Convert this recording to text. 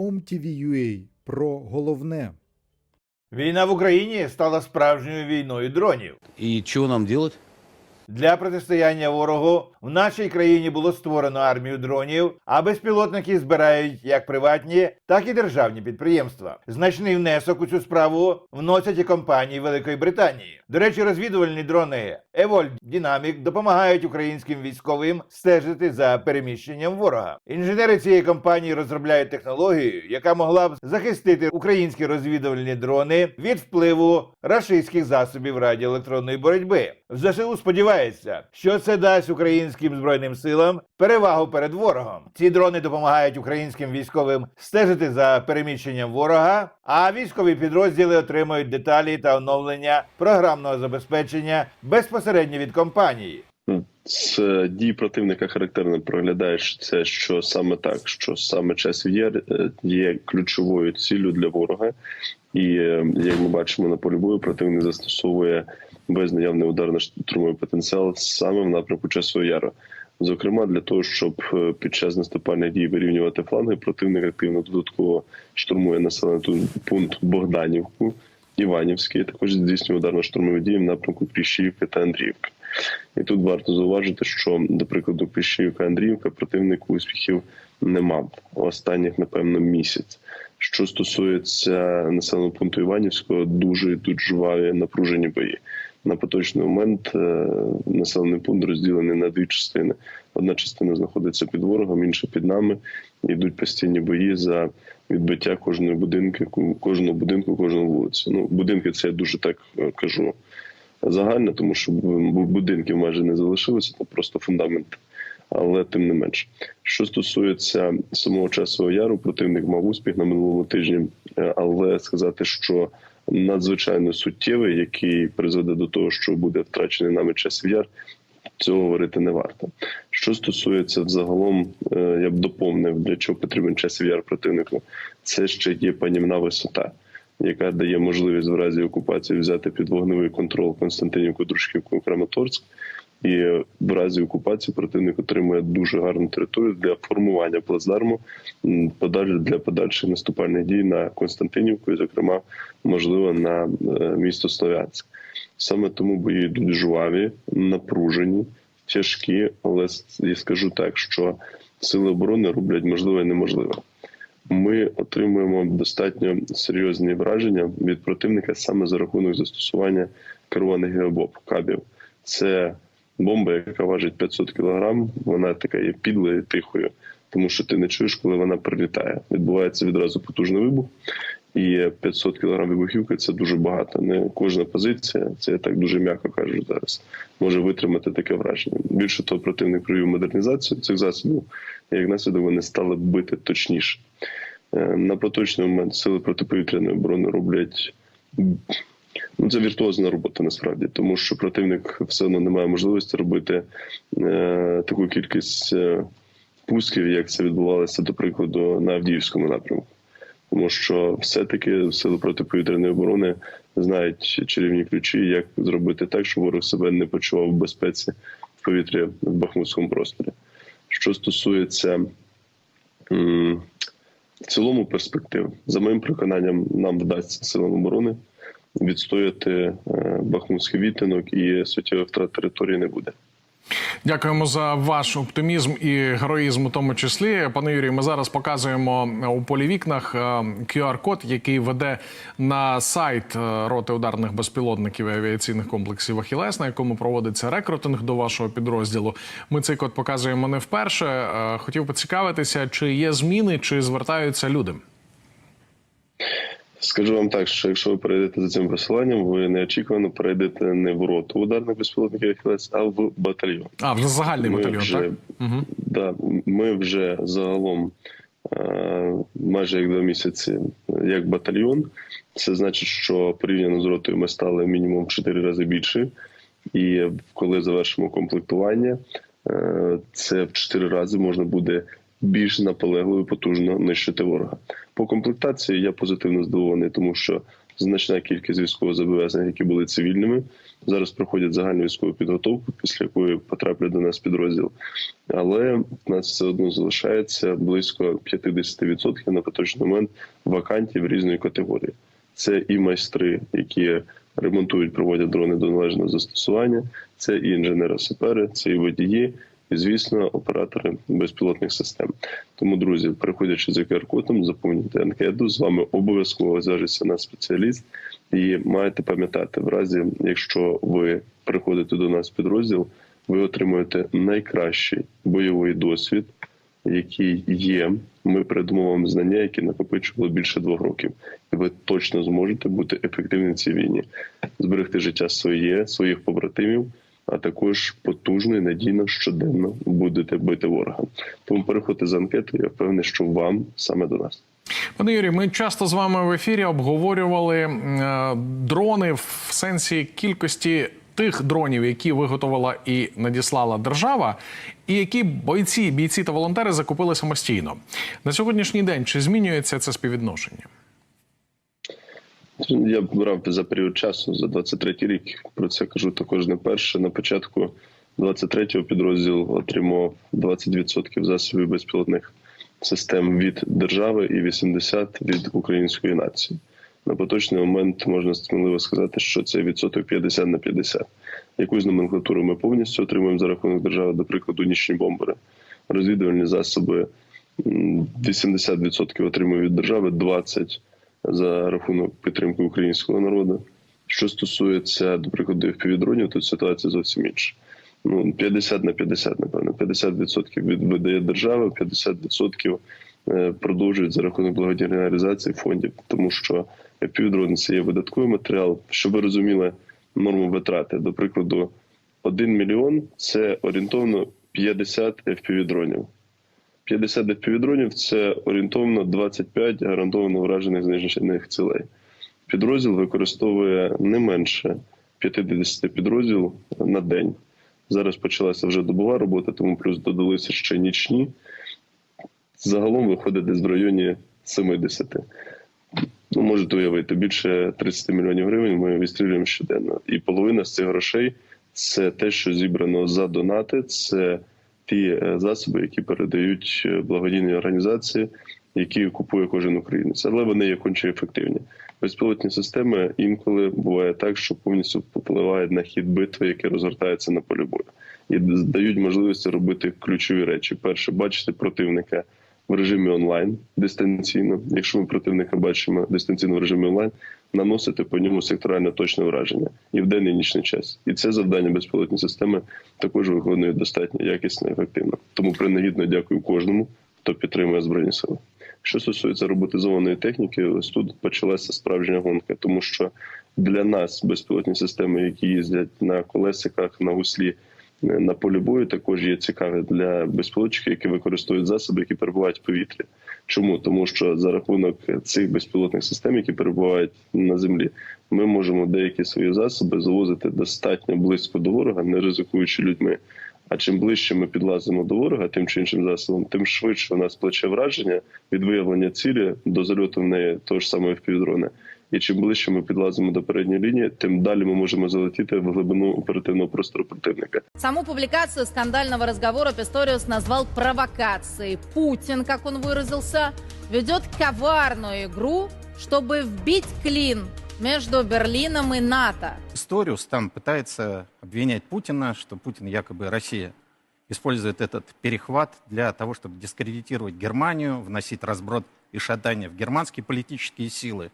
OMTV.ua про головне. Війна в Україні стала справжньою війною дронів. І що нам робити? Для протистояння ворогу в нашій країні було створено армію дронів, а безпілотники збирають як приватні, так і державні підприємства. Значний внесок у цю справу вносять і компанії Великої Британії. До речі, розвідувальні дрони Evolve Dynamic допомагають українським військовим стежити за переміщенням ворога. Інженери цієї компанії розробляють технологію, яка могла б захистити українські розвідувальні дрони від впливу рашистських засобів радіоелектронної боротьби. В ЗСУ сподівається, що це дасть українським збройним силам перевагу перед ворогом. Ці дрони допомагають українським військовим стежити за переміщенням ворога, а військові підрозділи отримують деталі та оновлення програмного забезпечення безпосередньо від компанії. З дій противника характерно проглядаєш це, що саме так, що саме часів є, е, є ключовою ціллю для ворога, і е, як ми бачимо на полі бою, противник застосовує весь наявний ударно-штурмовий потенціал саме в напрямку часу яру. Зокрема, для того, щоб е, під час наступальних дій вирівнювати фланги, противник активно додатково штурмує населений пункт Богданівку, Іванівський, також здійснює ударно-штурмові дії в напрямку Кліщівки та Андріївки. І тут варто зауважити, що, до прикладу, Кліщівка Андріївка противник успіхів не мав останніх, напевно, місяць. Що стосується населеного пункту Іванівського, дуже тут жваві напружені бої. На поточний момент е, населений пункт розділений на дві частини. Одна частина знаходиться під ворогом, інша під нами. Йдуть постійні бої за відбиття кожної будинки, кожного будинку, кожної вулиці. Ну, будинки це я дуже так е, кажу загально, тому що бу- будинків майже не залишилося, це просто фундамент. Але тим не менш, що стосується самого часового яру, противник мав успіх на минулому тижні, е, але сказати, що надзвичайно суттєвий, який призведе до того, що буде втрачений нами час яр, цього говорити не варто. Що стосується взагалом, е, я б доповнив, для чого потрібен часів яр противнику, це ще є панівна висота яка дає можливість в разі окупації взяти під вогневий контроль Константинівку, Дружківку, Краматорськ. І в разі окупації противник отримує дуже гарну територію для формування плацдарму м, подаль для подальших наступальних дій на Константинівку, і, зокрема, можливо, на е, місто Слов'янськ. Саме тому бої йдуть жваві, напружені, тяжкі, але я скажу так, що сили оборони роблять можливе і неможливе ми отримуємо достатньо серйозні враження від противника саме за рахунок застосування керованих геобоб кабів. Це бомба, яка важить 500 кг, Вона така є підлою тихою, тому що ти не чуєш, коли вона прилітає. Відбувається відразу потужний вибух. І 500 кг вибухівки це дуже багато. Не кожна позиція, це я так дуже м'яко кажу зараз, може витримати таке враження. Більше того, противник провів модернізацію цих засобів, і як наслідок вони стали бити точніше. Е, На поточний момент сили протиповітряної оборони роблять ну, це віртуозна робота насправді, тому що противник все одно не має можливості робити е, таку кількість е, пусків, як це відбувалося, до прикладу, на Авдіївському напрямку. Тому що все-таки сили протиповітряної оборони знають чарівні ключі, як зробити так, щоб ворог себе не почував в безпеці в повітрі в Бахмутському просторі. Що стосується в цілому перспектив, за моїм переконанням, нам вдасться силам оборони відстояти е, Бахмутський відтинок і суттєвих втрат території не буде. Дякуємо за ваш оптимізм і героїзм у тому числі. Пане Юрію, ми зараз показуємо у полі вікнах е, QR-код, який веде на сайт е, роти ударних безпілотників і авіаційних комплексів Ахілес, на якому проводиться рекрутинг до вашого підрозділу. Ми цей код показуємо не вперше. Е, Хотів поцікавитися, чи є зміни, чи звертаються люди. Скажу вам так, що якщо ви перейдете за цим посиланням, ви неочікувано перейдете не в роту ударних безпілотників «Ахілес», а в батальйон. А вже загальний Ми батальйон, вже, так? Угу. Да, ми вже загалом е, майже як два місяці як батальйон. Це значить, що порівняно з ротою ми стали мінімум в 4 рази більше. І коли завершимо комплектування, е, це в 4 рази можна буде більш наполегливо і потужно нищити ворога. По комплектації я позитивно здивований, тому що значна кількість військовозобов'язаних, які були цивільними, зараз проходять загальну військову підготовку, після якої потраплять до нас підрозділ. Але в нас все одно залишається близько 50% на поточний момент вакантів різної категорії. Це і майстри, які ремонтують, проводять дрони до належного застосування, це і інженери-сапери, це і водії, і звісно, оператори безпілотних систем. Тому, друзі, приходячи за QR-кодом, заповнюйте анкету. З вами обов'язково зв'яжеться наш спеціаліст, і маєте пам'ятати, в разі, якщо ви приходите до нас в підрозділ, ви отримуєте найкращий бойовий досвід, який є. Ми передамо вам знання, які накопичували більше двох років, і ви точно зможете бути ефективним в цій війні, зберегти життя своє, своїх побратимів, а також потужно і надійно щоденно будете бити ворога. Тому переходьте за анкету. Я впевнений, що вам саме до нас. Пане Юрій, ми часто з вами в ефірі обговорювали е, дрони в сенсі кількості тих дронів, які виготовила і надіслала держава, і які бойці, бійці та волонтери закупили самостійно. На сьогоднішній день чи змінюється це співвідношення? Я брав за період часу за 23 рік. Про це кажу також не перше. На початку 23-го підрозділ отримав 20% засобів безпілотних систем від держави і 80% від української нації. На поточний момент можна сміливо сказати, що це відсоток 50 на 50. Якусь номенклатуру ми повністю отримуємо за рахунок держави, до прикладу, нічні бомбери, розвідувальні засоби. м, 80% отримує від держави, 20% за рахунок підтримки українського народу. Що стосується, до прикладу, FPV-дронів, то ситуація зовсім інша. Ну, 50 на 50, напевно. 50% від- видає держава, 50% е, продовжують за рахунок благодійної реалізації фондів, тому що FPV-дрони – це є видатковий матеріал. Щоб ви розуміли норму витрати, до прикладу, 1 мільйон це орієнтовно 50 FPV-дронів. 50 FPV-дронів – це орієнтовно 25 гарантовано вражених знищених цілей. Підрозділ використовує не менше 50 підрозділ на день. Зараз почалася вже добова робота, тому плюс додалися ще нічні. Загалом виходить десь в районі 70. Ну, можете уявити, більше 30 мільйонів гривень ми відстрілюємо щоденно. І половина з цих грошей це те, що зібрано за донати, це ті е, засоби, які передають е, благодійні організації, які купує кожен українець. Але вони є конче ефективні. Безпілотні системи інколи буває так, що повністю впливають на хід битви, яке розгортається на полі бою, і дають можливості робити ключові речі. Перше, бачити противника в режимі онлайн дистанційно. Якщо ми противника бачимо дистанційно в режимі онлайн, наносити по ньому секторально точне враження і в день і нічний час. І це завдання безпілотні системи також виконують достатньо якісно і ефективно. Тому принагідно дякую кожному, хто підтримує збройні сили. Що стосується роботизованої техніки, ось тут почалася справжня гонка, тому що для нас безпілотні системи, які їздять на колесиках, на гуслі, е, на полі бою, також є цікаві для безпілотчиків, які використовують засоби, які перебувають в повітрі. Чому? Тому що за рахунок цих безпілотних систем, які перебувають на землі, ми можемо деякі свої засоби завозити достатньо близько до ворога, не ризикуючи людьми. А чим ближче ми підлазимо до ворога, тим чи іншим засобом, тим швидше у нас плече враження від виявлення цілі до зальоту в неї того ж самого впівдрона. І чим ближче ми підлазимо до передньої лінії, тим далі ми можемо залетіти в глибину оперативного простору противника. Саму публикацию скандального разговора Писториус назвал провокацией. Путин, как он выразился, ведет коварную игру, чтобы вбить клин между Берлином и НАТО. Историус там пытается обвинять Путина, что Путин якобы Россия использует этот перехват для того, чтобы дискредитировать Германию, вносить разброд и шатание в германские политические силы.